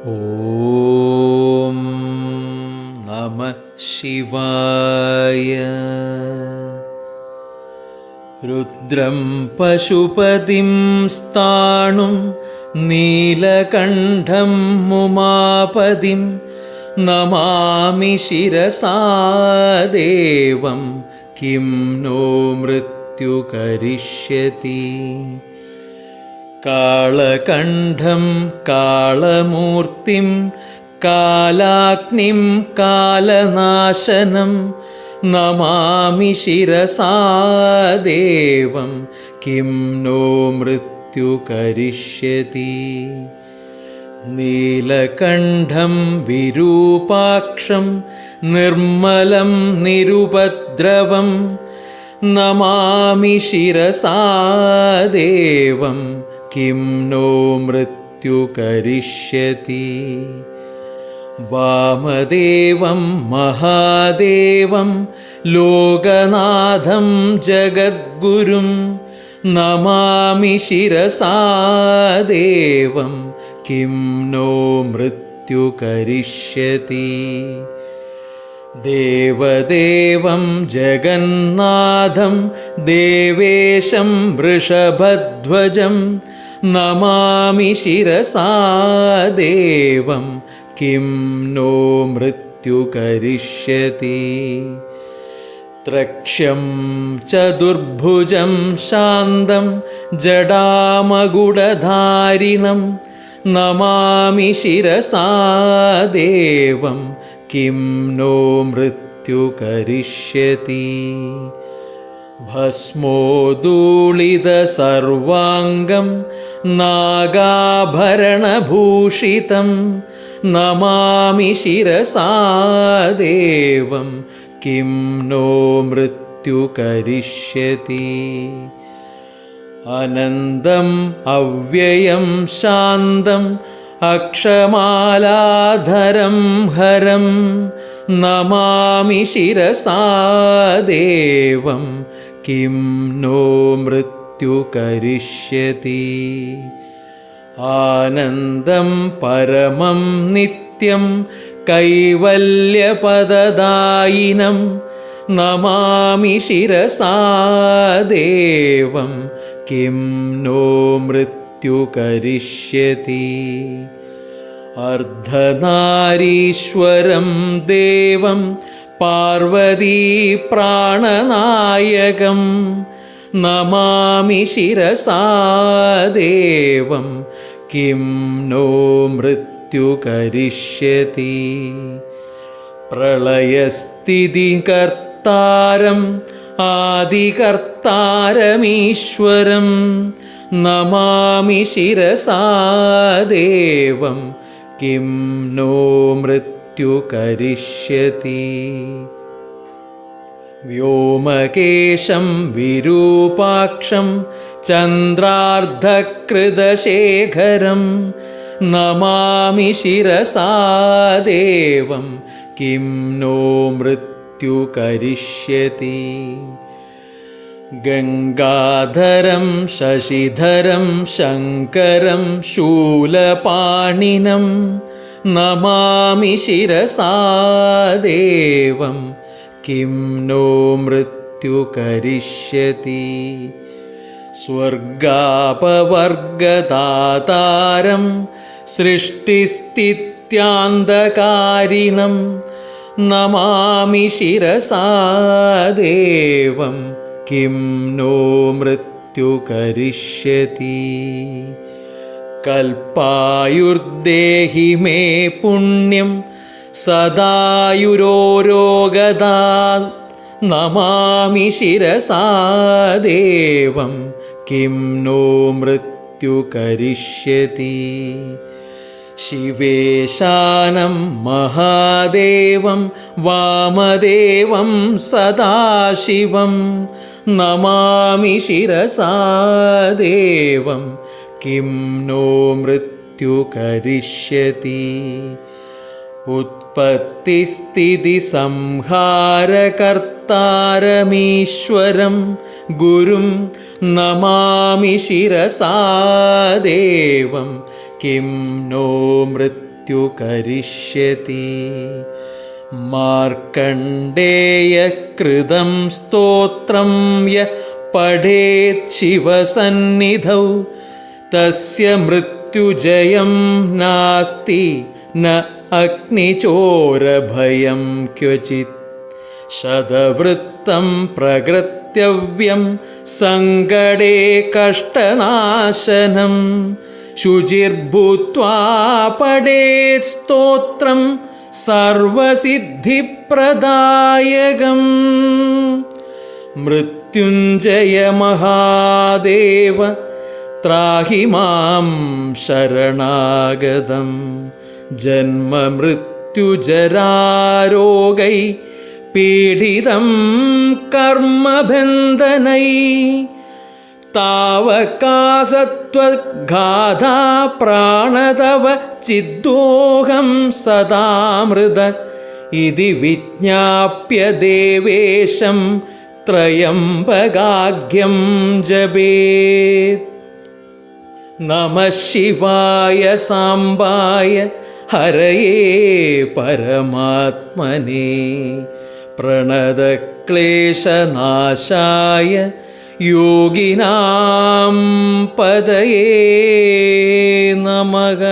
ॐ नमः शिवाय। रुद्रं पशुपतिं स्थाणुं नीलकण्ठं मुमापदिं नमामि शिरसा देवं किं नो मृत्युकरिष्यति കാളകണ്ഠം കാളമൂർത്തിം കാലാഗ്നിം കാലനാശനം നമാമി ശിരസാദേവം കിം നോ മൃത്യുകരിഷ്യതി നീലകണ്ഠം വിരൂപാക്ഷം നിർമ്മലം നിരുപദ്രവം നമാമി ശിരസാദേവം ദേവം किं नो मृत्युकरिष्यति वामदेवं महादेवं लोकनाथं जगद्गुरुं नमामि शिरसा देवं किं नो मृत्युकरिष्यति देवदेवं जगन्नाथं देवेशं वृषभध्वजं നമാമി ശിരസാ ദേവം. കിം നോ മൃത്യു കരിഷ്യതി. ത്രക്ഷ്യം ചതുർഭുജം ശാന്തം ജടാമഗുഡധാരിണം നമാമി ശിരസാ ദേവം. കിം നോ മൃത്യു കരിഷ്യതി. ഭസ്മോ ദൂളിത സർവാംഗം नागाभरणभूषितं नमामि शिरसा देवं किं नो मृत्युकरिष्यति अनन्दम् अव्ययं शान्तम् अक्षमालाधरं हरं नमामि शिरसा देवं किं नो मृत्युकरिष्यति മൃത്യുകരിഷ്യതി ആനന്ദം പരമം നിത്യം കൈവല്യപദദായിനം നമാമി ശിരസാ ദേവം. കിം നോ മൃത്യുകരിഷ്യതി അർദ്ധനാരീശ്വരം ദേവം പാർവതീ പ്രാണനായകം നമാമി ശിരസാദേവം. കിം നോ മൃത്യു കരിഷ്യതി. പ്രളയസ്ഥിതി കർത്താരം ആദി ആദികർത്താരമീശ്വരം. നമാമി ശിരസാദേവം. കിം നോ മൃത്യു കരിഷ്യതി. व्योमकेशं विरूपाक्षं चन्द्रार्धकृतशेखरं नमामि शिरसा देवं किं नो मृत्युकरिष्यति गङ्गाधरं शशिधरं शङ्करं शूलपाणिनं नमामि शिरसा देवं किं नो मृत्युकरिष्यति स्वर्गापवर्गदातारं सृष्टिस्थित्यान्धकारिणं नमामि शिरसा देवं किं नो मृत्युकरिष्यति कल्पायुर्देहि मे पुण्यं സദായുരോരോഗതാ നമാമി ശിരസാ ദേവം കിം നോ മൃത്യു മൃത്യുകരിഷ്യതി ശിവേശാനം മഹാദേവം വാമദേവം സദാശിവം. നമാമി ശിരസാ ദേവം കിം നോ മൃത്യുകരിഷ്യതി ഉത് പത്തിസ്ഥിതിസംഹാരകർത്താരമീശ്വരം ഗുരും നമാമി ശിരസാദേവം കിം നോ മൃത്യുകരിഷ്യതി മാർക്കണ്ഡേയകൃതം സ്തോത്രം യ പഠേത് ശിവസന്നിധൗ. തസ്യ മൃത്യുജയം നാസ്തി ന അഗ്നിചോരഭയം ക്വചിത് ശതവൃത്തം പ്രകൃത്യവ്യം സങ്കടേ കഷ്ടനാശനം ശുചിർഭൂത്വാ പടേ സ്തോത്രം സർവസിദ്ധിപ്രദായകം. മൃത്യുഞ്ജയ മഹാദേവ ത്രാഹി മാം ശരണാഗതം. ജന്മമൃത്യുജരാരോഗൈ പീഡിതം കർമ്മബന്ധനൈ. താവകാസത്വഘാതാ പ്രാണതവ ചിദ്ദോഹം സദാമൃത. ഇതി വിജ്ഞാപ്യ ദേവേശം ത്രയംബകാഗ്യം ജപേത്. നമ ശിവായ സാമ്പായ ഹരയേ പരമാത്മനെ. പ്രണതക്ലേശനാശായ യോഗിനാം പതയേ നമക